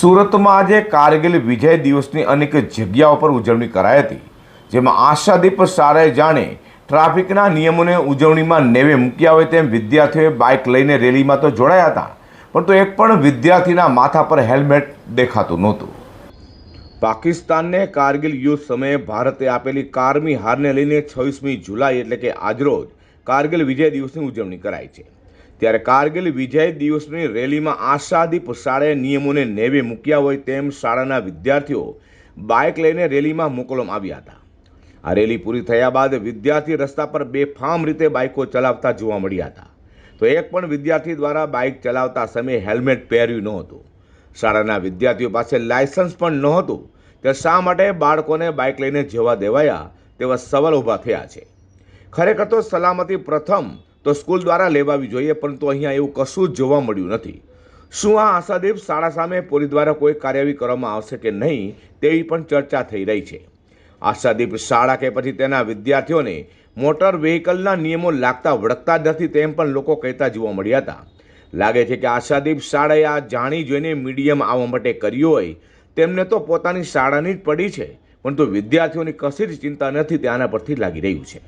સુરતમાં આજે કારગિલ વિજય દિવસની અનેક જગ્યાઓ પર ઉજવણી કરાઈ હતી, જેમાં આશાદીપ સારાએ જાણે ટ્રાફિકના નિયમોને ઉજવણીમાં નેવે મૂક્યા હોય તેમ વિદ્યાર્થીઓએ બાઇક લઈને રેલીમાં તો જોડાયા હતા, પરંતુ એક પણ વિદ્યાર્થીના માથા પર હેલ્મેટ દેખાતું નહોતું. પાકિસ્તાનને કારગિલ યુદ્ધ સમયે ભારતે આપેલી કારમી હારને લઈને છવ્વીસમી જુલાઈ એટલે કે આજરોજ કારગિલ વિજય દિવસની ઉજવણી કરાઈ છે. ત્યારે કારગિલ વિજય દિવસની રેલીમાં આશાદીપ શાળાએ નિયમોને નેવે મૂક્યા હોય તેમ શાળાના વિદ્યાર્થીઓ બાઇક લઈને રેલીમાં મોકલવામાં આવ્યા હતા. આ રેલી પૂરી થયા બાદ વિદ્યાર્થી રસ્તા પર બેફામ રીતે બાઇકો ચલાવતા જોવા મળ્યા હતા. તો એક પણ વિદ્યાર્થી દ્વારા બાઇક ચલાવતા સમયે હેલ્મેટ પહેર્યું નહોતું. શાળાના વિદ્યાર્થીઓ પાસે લાયસન્સ પણ નહોતું. તે શા માટે બાળકોને બાઇક લઈને જવા દેવાયા તેવા સવાલ ઊભા થયા છે. ખરેખર તો સલામતી પ્રથમ તો સ્કૂલ દ્વારા લેવાવી જોઈએ, પરંતુ અહીંયા એવું કશું જ જોવા મળ્યું નથી. શું આ આશાદીપ શાળા સામે પોલીસ દ્વારા કોઈ કાર્યવાહી કરવામાં આવશે કે નહીં, તેવી પણ ચર્ચા થઈ રહી છે. આશાદીપ શાળા કે પછી તેના વિદ્યાર્થીઓને મોટર વ્હીકલના નિયમો લાગતા વળગતા જ નથી તેમ પણ લોકો કહેતા જોવા મળ્યા હતા. લાગે છે કે આશાદીપ શાળાએ આ જાણી જોઈને મીડિયમ આવવા માટે કર્યું હોય, તેમને તો પોતાની શાળાની જ પડી છે, પરંતુ વિદ્યાર્થીઓની કશી જ ચિંતા નથી તે આના પરથી લાગી રહ્યું છે.